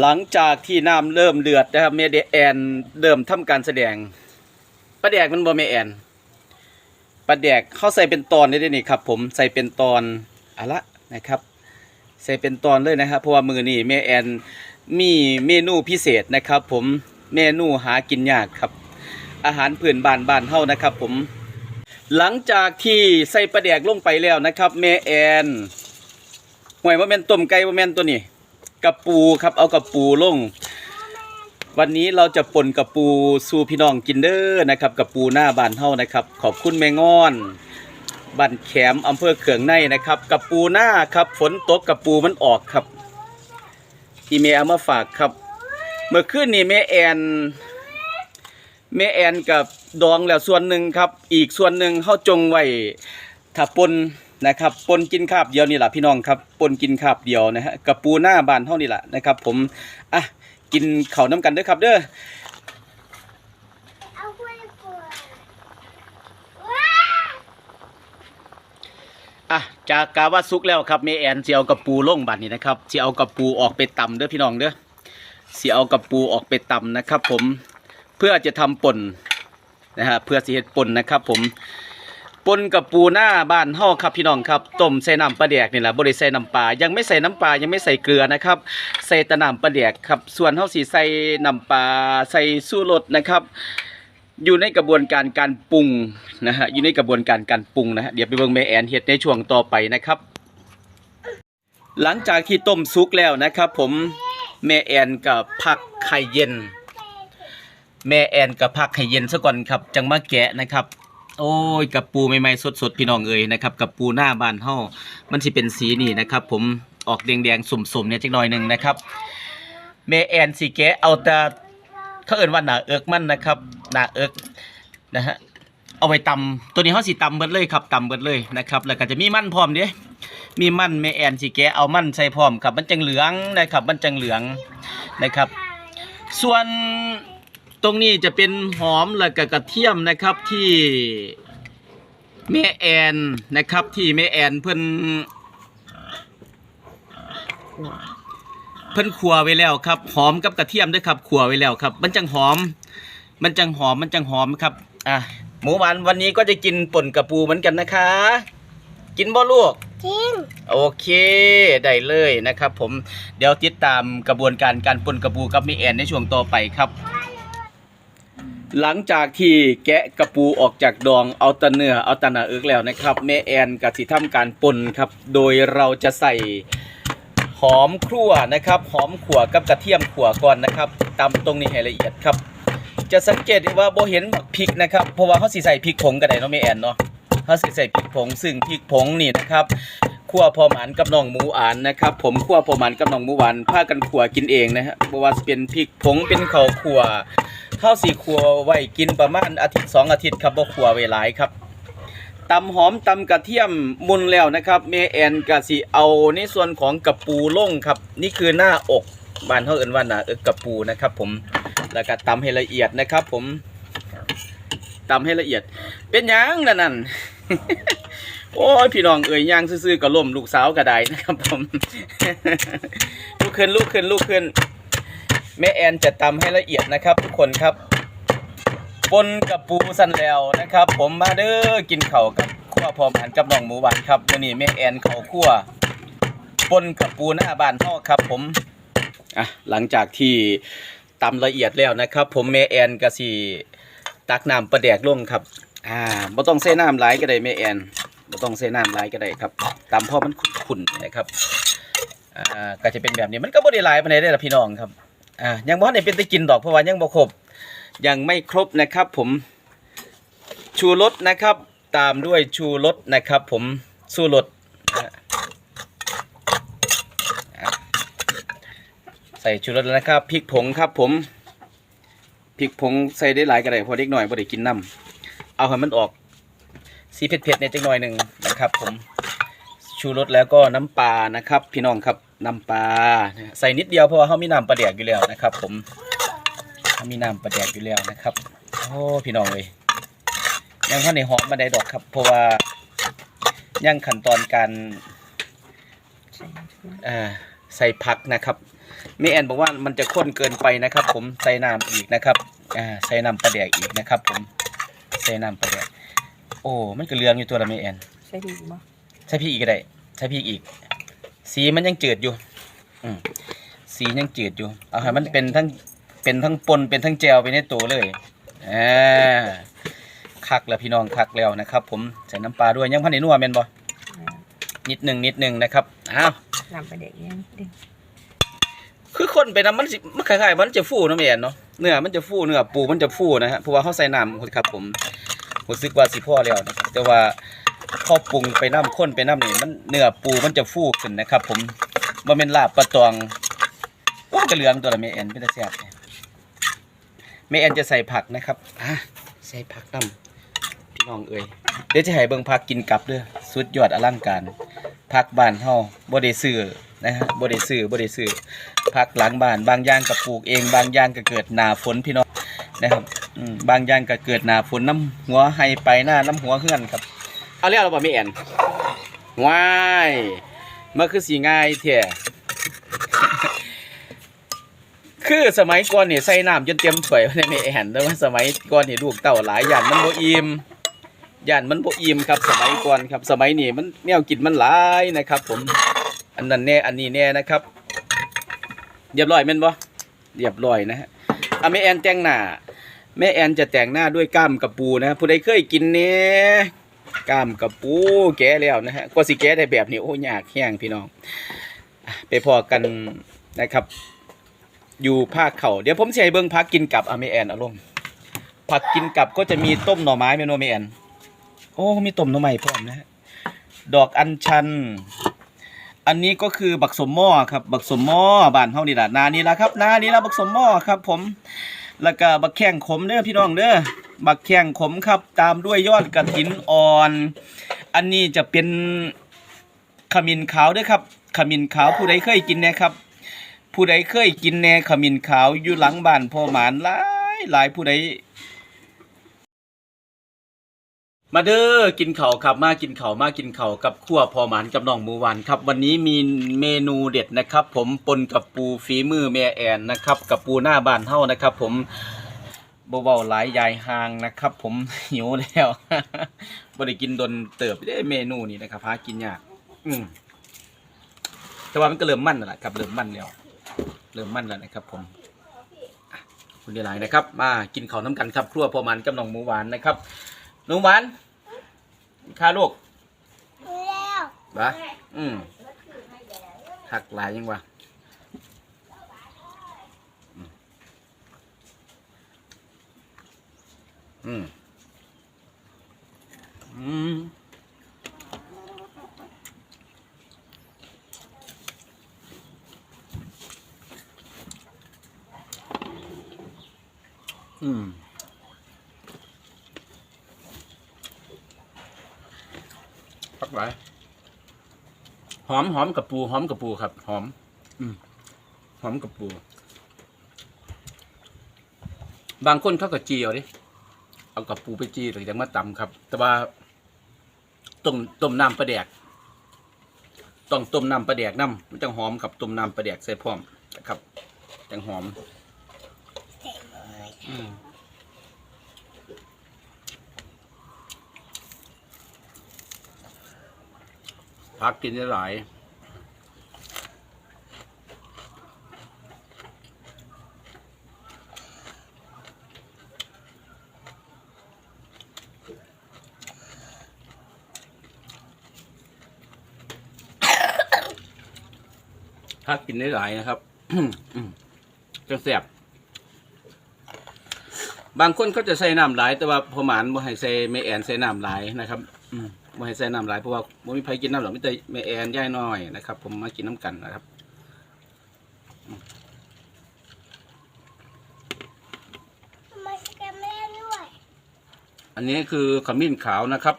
หลังจากที่น้ำเริ่มเดือดนะครับเมเดแอนเริ่มทำการแสดงปลาแดกมันบ่เมแอนปลาแดกเข้าใส่เป็นตอนได้ด้วยนี่ครับ ผมใส่เป็นตอนอะละนะครับ ใส่เป็นตอนเลยนะครับเพราะว่ามือนี่แม่แอนมีเมนูพิเศษนะครับ ผมเมนูหากินยากครับ อาหารพื้นบ้านบ้านเฮานะครับ ผม หลังจากที่ใส่ปลาแดกลงไปแล้วนะครับแม่แอนห่วยว่าแมนต้มไก่ว่าแมนตัวนี้ กระปูครับเอากระปูลง วันนี้เราจะป่นกระปูสู่พี่น้องกินเด้อนะครับกระปูหน้าบ้านเฮานะครับ ขอบคุณแม่งอนบ้านแขมอำเภอเขืองในนะครับกระปูหน้าครับฝนตกกระปูมันออกครับอีเมลเอามาฝากครับ เมื่อคืนนี้แม่แอนแม่แอนกับดองแล้วส่วนหนึ่งครับ อีกส่วนหนึ่งเขาจงไว้ถ้าปน นะครับปนกินคาบเดียวนี่แหละพี่น้องครับปนกินคาบเดียวนะฮะกับปูหน้าบานเท่านี่แหละนะครับ ผมอะกินเข้าน้ำกันเด้อครับเด้อเอาไว้ก่อนว้าอะจากกาว่าซุกแล้วครับแม่แอนสิเอากับปูล่งบัดนี้นะครับสิเอากับปูออกไปตำเด้อพี่น้องเด้อสิเอากับปูออกไปตำนะครับ ผมเพื่อจะทำป่นนะฮะเพื่อสิเฮ็ดป่นนะครับ ผม ปนกับปูหน้าบ้านเฮาครับพี่น้องครับต้มใส่น้ำปลาแดกนี่แหละบ่ได้ใส่น้ำปลายังไม่ใส่น้ำปลายังไม่ใส่เกลือนะครับใส่แต่น้ำปลาแดกครับ ส่วนเฮาสิใส่น้ำปลาใส่สู้รสนะครับอยู่ในกระบวนการการปรุงนะฮะอยู่ในกระบวนการการปรุงนะฮะเดี๋ยวไปเบิ่งแม่แอนเฮ็ดในช่วงต่อไปนะครับ หลังจากที่ต้มซุกแล้วนะครับ ผมแม่แอนกับผักไข่เย็น แม่แอนกับผักไข่เย็นซะก่อนครับ จังมาแกะนะครับ โอ้ยกับปูใหม่ๆสดๆพี่น้องเอ๋ยนะครับกับปูหน้าบานเฮามันสิเป็นสีนี่นะครับ ผมออกแดงๆสุ่มๆเนี่ยจักหน่อยหนึ่งนะครับแม่แอนสิแกะเอาแต่เขาเอิ้นว่าหนาเอิกมันนะครับหนาเอิกนะฮะเอาไปตำตัวนี้เฮาสิตำเบิดเลยครับตำเบิดเลยนะครับ แล้วก็จะมีมันพร้อมเด้มีมันแม่แอนสิแกะเอามันใส่พร้อมครับ มันจังเหลืองนะครับ มันจังเหลืองนะครับ ส่วน ตรงนี้จะเป็นหอมและก็กระเทียมนะครับที่แม่แอนนะครับที่แม่แอนเพิ่นเพิ่นขัวไว้แล้วครับหอมกับกระเทียมด้วยครับขัวไว้แล้วครับ มันจังหอม มันจังหอมมันจังหอมครับอะหมูหวานวันนี้ก็จะกินป่นกระปูเหมือนกันนะคะ กินบ่ลูกทิ้งโอเคได้เลยนะครับ ผมเดี๋ยวติดตามกระบวนการการปนกระปูกับมีแอนในช่วงต่อไปครับ หลังจากที่แกะกระปูออกจากดองเอาตะเนื้อเอาตะหนาเอิกแล้วนะครับแม่แอนกับสิทำการปนครับ โดยเราจะใส่หอมครั่วนะครับ หอมขั่วกับกระเทียมขั่วก่อนนะครับตำตรงนี้ให้ละเอียดครับ จะสังเกตได้ว่าโบเห็นพริกนะครับเพราะว่าเขาสิใส่พริกผงกันได้เนาะแม่แอนเนาะเขาสิใส่พริกผงซึ่งพริกผงนี่นะครับคั่วพอหมานกับน้องหมูอานนะครับ ผมคั่วพอหมานกับน้องหมูหวานพากันขั่วกินเองนะฮะบ่ว่าเป็นพริกผงเป็นข้าวขั่ว ข้าวสีขัวไว้กินประมาณอาทิตย์สองอาทิตย์ครับบ่ขัวไว้หลายครับตำหอมตำกระเทียมมุนแล้วนะครับเมแอนกะสิเอาในส่วนของกระปูล่งครับ นี่คือหน้าอกบ้านเฮาเอิ้นว่าหน้าเอกกระปูนะครับ ผมแล้วก็ตำให้ละเอียดนะครับ ผมตำให้ละเอียด เป็นยังนั่นนั่นโอ้ยพี่น้องเอ่ยย่างซื่อๆก็ล่มลูกสาวก็ได้นะครับผม ลูกขึ้นลูกขึ้นลูกขึ้น แม่แอนจะตำให้ละเอียดนะครับ ทุกคนครับปนกับปูสันแล้วนะครับ ผมมาเด้อกินเข้ากับขั้วพร้อมหันกับน้องหมูหวานครับวันนี้แม่แอนเข่าขั้วปนกับปูหน้าบ้านพ่อครับ ผมอะหลังจากที่ตำละเอียดแล้วนะครับ ผมแม่แอนก็สิตักน้ำประแดกลงครับอ่าบ่ต้องใส่น้ำหลายก็ได้แม่แอนบ่ต้องใส่น้ำหลายก็ได้ครับตาพ่อมันขุ่นๆนะครับอ่าก็จะเป็นแบบนี้มันก็บ่ได้หลายปานใดเด้ละพี่น้องครับ อ่ายังบ่ทันได้เป็นตะกินดอกเพราะว่ายังบ่ครบยังไม่ครบนะครับ ผมชูรสนะครับ ตามด้วยชูรสนะครับ ผมสู้รสใส่ชูรสแล้วนะครับพริกผงครับ ผมพริกผงใส่ได้หลายก็ได้เพอเด็กหน่อยบ่ได้กินน้ำเอาให้มันออกสีเผ็ดๆในจังหน่อยหนึ่งนะครับ ผมชูรสแล้วก็น้ำปลานะครับ พี่น้องครับ น้ำปลานะฮะใส่นิดเดียวเพราะว่าเขามีน้ำปลาแดกอยู่แล้วนะครับ ผมเขามีน้ำปลาแดกอยู่แล้วนะครับโอ้พี่น้องเลยยังข้าในหอมมาได้ดอกครับเพราะว่ายังขั้นตอนการอ่าใส่ผักนะครับแม่แอนบอกว่ามันจะข้นเกินไปนะครับ ผมใส่น้ำอีกนะครับอ่าใส่น้ำปลาแดกอีกนะครับ ผมใส่น้ำปลาแดกโอ้มันก็เหลืองอยู่ตัวละแม่แอนใช่ดีบ่ใส่พริกอีกก็ได้ใส่พริกอีก สีมันยังจืดอยู่อืมสียังจืดอยู่ เอาให้มันเป็นทั้งเป็นทั้งปนเป็นทั้งแจวไปในตัวเลยอ่าคักแล้วพี่น้องคักแล้วนะครับ ผมใส่น้ำปลาด้วยยังพันในนัวแม่นบ่อ่านิดหนึ่งนิดหนึ่งนะครับอ้าวนำไปเด็กยังนิดนึงคือคนไปน้ำมันสิมันคล้ายๆมันจะฟูน้ำแอนเนาะเนื้อมันจะฟูเนื้อปูมันจะฟูนะฮะเพราะว่าเขาใส่น้ำครับผมรู้สึกว่าสิพ่อแล้วนะครับแต่ว่า พอปรุงไปน้ำข้นไปน้ำนี่มันเนื้อปูมันจะฟูขึ้นนะครับ ผมบ่แม่นลาบปลาตองโอ้กระเหลืองตัวละแม่แอนเป็นตาแซ่บเนี่ยแม่แอนจะใส่ผักนะครับอะใส่ผักน้ำพี่น้องเอ้ยเดี๋ยวจะให้เบิ่งผักกินกลับเด้อสุดยอดอลังการผักบ้านเฮาบ่ได้ซื้อนะฮะบ่ได้ซื้อบ่ได้ซื้อผักหลังบ้าน บางอย่างก็ปลูกเอง บางอย่างก็เกิดหน้าฝนพี่น้องนะครับบางอย่างก็เกิดหน้าฝนน้ำหัวให้ไปหน้าน้ำหัวเฮือนครับ เอาแล้วเราบ่แม่แอนว้ายมันคือสิง่ายแท้คือสมัยก่อนเนี่ยใส่น้ำจนเต็มถ้วยในแม่แอนแต่ว่าสมัยก่อนเนี่ยลูกเต้าหลายอย่างมันโบอิ่มย่านมันบ่อิ่มครับสมัยก่อนครับสมัยนี้มันแนวกินมันหลายนะครับ ผมอันนั้นแน่อันนี้แน่นะครับเรียบร้อยแม่นบ่เรียบร้อยนะฮะอะแม่แอนแต่งหน้าแม่แอนจะแต่งหน้าด้วยกล้ามกระปูนะฮะผู้ใดเคยกินเนี่ย กล้ามกระปูแกะแล้วนะฮะกว่าสิแกะได้แบบนี้โอ้ยากแห้งพี่น้อง ไปพอกันนะครับ อยู่ภาคเขาเดี๋ยวผมจะให้เบิ้งพักกินกับอเมแอนอารมณ์ผักกินกับก็จะมีต้มหน่อไม้เมนูเมแอนโอ้มีต้มหน่อไม้พร้อมนะฮะดอกอัญชัน อันนี้ก็คือบักสมหม้อครับบักสมหม้อบ้านเฮานี่ล่ะนานี่ล่ะครับนานี่ล่ะบักสมหม้อครับ ผม แล้วก็บักแข้งขมเด้อพี่น้องเด้อ บักแข้งขมครับ ตามด้วยยอดกระถินอ่อน อันนี้จะเป็นขมิ้นขาวด้อครับขมิ้นขาวผู้ใดเคยกินนะครับ ผู้ใดเคยกินแหนขมิ้นขาวอยู่หลังบ้านพ่อหมานหลายหลายผู้ใดมาเด้อกินเข้าครับมากินเข้ามากินเข้ากับขั้วพ่อหมานกับน้องมูวานครับ วันนี้มีเมนูเด็ดนะครับ ผมปนกับปูฝีมือแม่แอนนะครับ กับปูหน้าบ้านเฮานะครับ ผม เบาๆหลายยายหางนะครับ ผมหิวแล้วบ่ได้กินดนเติบได้เมนูนี้นะครับหากินยากอืมแต่ว่ามันก็เริ่มมั่นแล้วล่ะครับเริ่มมั่นแล้วเริ่มมั่นแล้วนะครับ ผมอะคุณเดียหลายนะครับ มากินข้าวน้ำกันครับ ครัวพอมันกับน้องหมูหวานนะครับหนูหวานข้าลูกแล้วบะอืมหักหลายยังวะอืม อืมอืมอืมพักหลายหอมหอมกับปูหอมกับปูครับ หอม อืมหอมกับปู บางคนเขาก็จีเอาดิ เอากับปูไปจีหรือยังมาตำครับ แต่ว่าต้มต้มน้ำปลาแดก ต้องต้มน้ำปลาแดกน้ำมันจังหอมกับต้มน้ำปลาแดกใส่พร้อมนะครับจังหอมอืมพักกินได้หลาย พักกินได้หลายนะครับอืมจะแสบบางคนเขาจะใส่น้ำหลาย แต่ว่าพอหมานบ่ให้ใส่แม่แอนใส่น้ำหลายนะครับอืมบ่ให้ใส่น้ำหลายเพราะว่าบ่มีใครกินน้ำหรอกมีแต่แม่แอนย่ายน้อยนะครับ ผมมากินน้ำกันนะครับทำไมสแกมแม่ด้วยอันนี้คือขมิ้นขาวนะครับ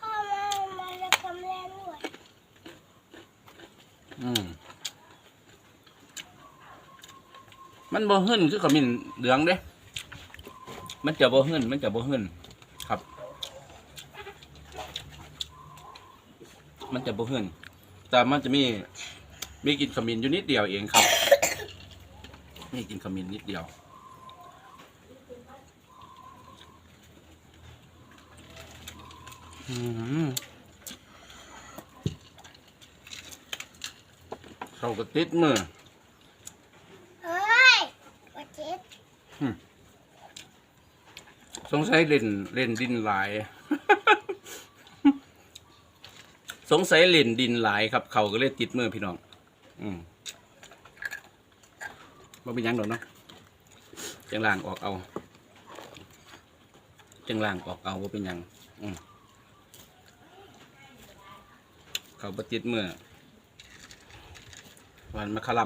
พ่อมามาสแกมแม่ด้วย อืมมัน บ่หึ่นคือขมิ้นเหลืองเด้ มันจะบ่หึ่นมันจะบ่หึ่นครับ มันจะบ่หึ่นแต่มันจะมีมีกินขมิ้นอยู่นิดเดียวเองครับ มีกินขมิ้นนิดเดียวอืมเขาก็ติดมือ เฮ้ยวัดจิต สงสัยเล่นเล่นดินหลาย สงสัยเล่นดินหลายครับ เขาก็เลยติดมือพี่น้อง อืมว่เป็นยังหรอกเนาะจังล่างออกเอาจังล่างออกเอาว่าเป็นยังอืมเขาบติดมือวันมะขะล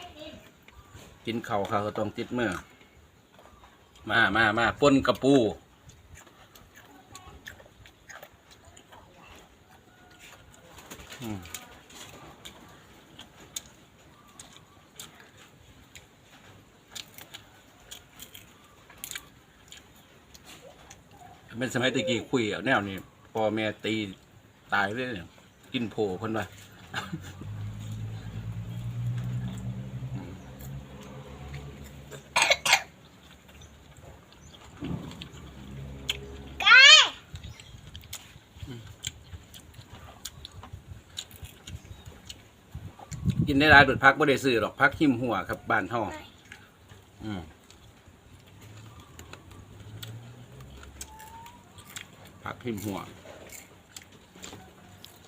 ำกินเขาเขาก็ต้องติดมือ มามามาปนกระปูเป็นสมัยตะกี้คุยเอาแนวนี้พอแม่ตีตายเลยเนี่ยกินโผเพิ่นว่า ได้หลายดุดพักบ่ได้ซื้อหรอกพักหิมหัวครับบ้านห่ออืมพักหิมหัว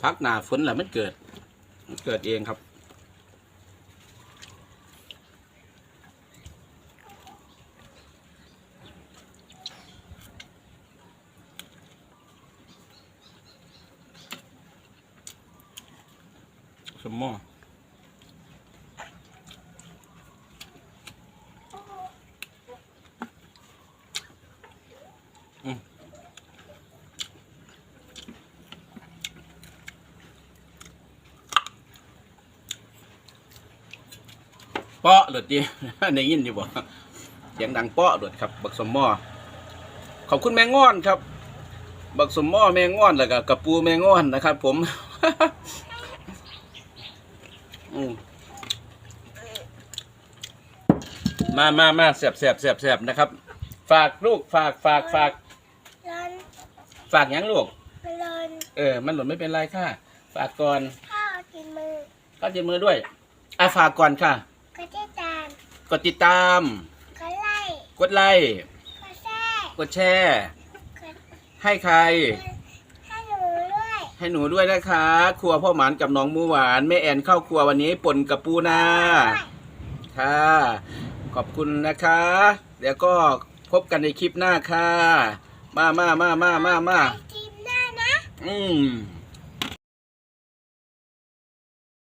พักหนาฝนแหละมันเกิดมันเกิดเองครับ เปาะหลุดดิได้ยินอยู่บ่เสียงดังเปาะหลุดครับ บักสมมอขอบคุณแมงง่อนครับ บักสมมอแมงง่อนแล้วก็กระปูแมงง่อนนะครับ ผมอืมมามามาเสียบเสียบเสียบเสียบนะครับ ฝากลูกฝากฝากฝากร้อนฝากหยังลูกร้อนเออ มันหล่นไม่เป็นไรค่ะ ฝากก่อนข้าวกินมือก็จะมือด้วยอะฝากก่อนค่ะ ก็ได้ตามกดติดตามก็ไล่กดไลค์ก็แซ่กดแชร์ก็ให้ใคร ให้หนูด้วยให้หนูด้วยนะคะ ครัวพ่อหมานกับน้องหมูหวานแม่แอนเข้าครัววันนี้ป่นกับปูนาค่ะ ขอบคุณนะคะ เดี๋ยวก็พบกันในคลิปหน้าค่ะ มามามามามามาไปกินได้นะ อืม